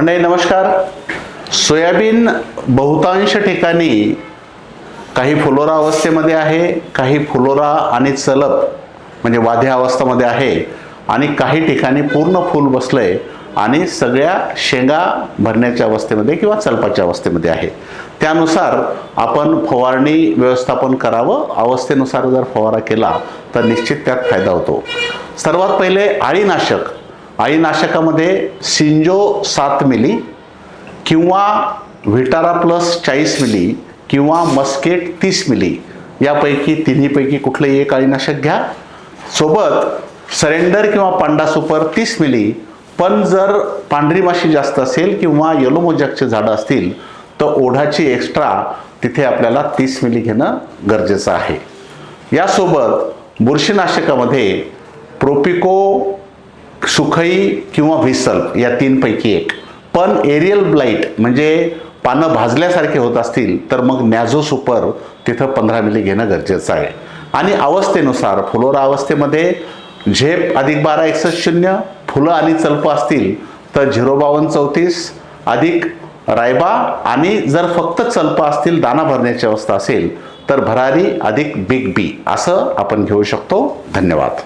मंडळी नमस्कार. सोयाबीन बहुतांश ठिकाणी काही फुलोरा अवस्थेमध्ये आहे काही फुलोरा आणि चलप म्हणजे वाध्या अवस्थेमध्ये आहे आणि काही ठिकाणी पूर्ण फूल आहे आणि सगळ्या शेंगा भरण्याच्या अवस्थेमध्ये किंवा चलपाच्या अवस्थेमध्ये आहे. त्यानुसार आपण फवारणी व्यवस्थापन करावं अवस्थेनुसार जर फवारा केला तर निश्चित त्यात फायदा होतो. सर्वात पहिले आळीनाशक आईनाशकामध्ये सिंजो सात मिली किंवा व्हिटारा प्लस चाळीस मिली किंवा मस्केट तीस मिली यापैकी तिन्हीपैकी कुठलंही एक अळीनाशक घ्या. सोबत सरेंडर किंवा पांडा सुपर तीस मिली पण जर पांढरी माशी जास्त असेल किंवा येलो मोजॅकचे झाडं असतील तर ओढाची एक्स्ट्रा तिथे आपल्याला तीस मिली घेणं गरजेचं आहे. यासोबत बुरशीनाशकामध्ये प्रोपिको सुखई किंवा व्हिसल या तीनपैकी एक. पण एरियल ब्लाईट म्हणजे पानं भाजल्यासारखे होत असतील तर मग नॅझो सुपर तिथं पंधरा मिली घेणं गरजेचं आहे. आणि अवस्थेनुसार फुलोरा अवस्थेमध्ये झेप अधिक बारा एकसष्ट शून्य फुलं आणि चल्प असतील तर झिरो बावन्न चौतीस अधिक रायबा आणि जर फक्त चल्प असतील दाना भरण्याची अवस्था असेल तर भरारी अधिक बिग बी असं आपण घेऊ शकतो. धन्यवाद.